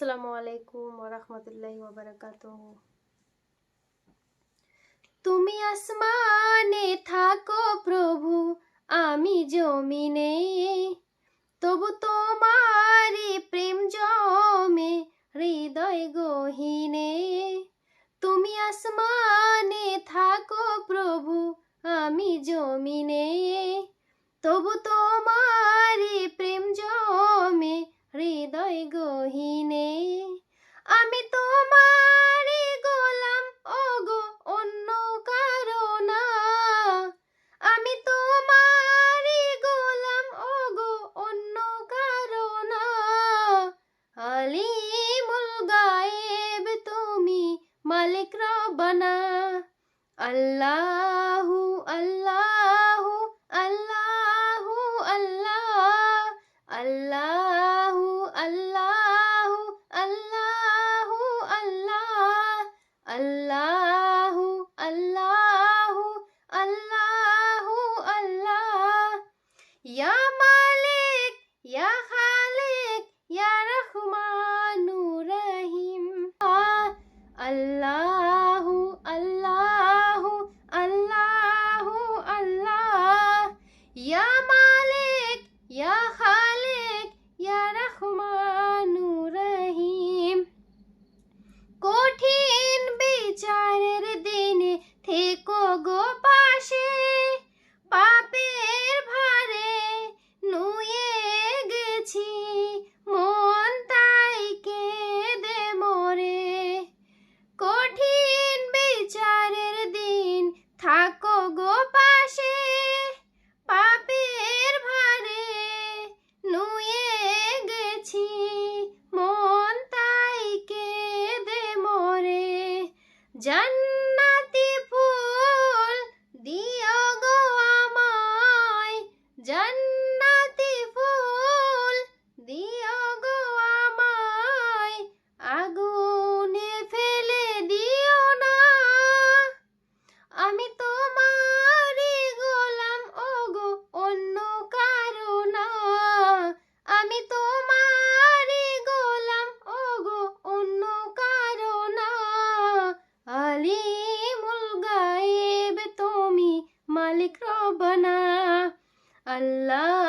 আসসালামু আলাইকুম ওরহমতুল্লাহি ওবারাকাত তুমি আসমানে থাকো প্রভু, আমি জমিনে। তবু তোমারি প্রেম জমে, হৃদয় গহিনে। তুমি আসমানে থাকো প্রভু, আমি জমিনে। তবু তোমারি প্রেম জমে আলিমুল গায়েব তুমি মালিক রব্বানা আল্লাহু আল্লাহু আল্লাহু আল্লাহ আল্লাহু আল্লাহু আল্লাহু আল্লাহ আল্লাহু আল্লাহু আল্লাহু আল্লাহ ইয়া মালিক ইয়া খালিক ইয়া রহমানুর রহিম আল্লাহু আল্লাহু আল্লাহু আল্লাহ ইয়া মালিক ইয়া খালেক ইয়া রহমানুর রহিম কঠিন বিচারের দিনে থেকো গো পাশে পাপের Dan ربنا الله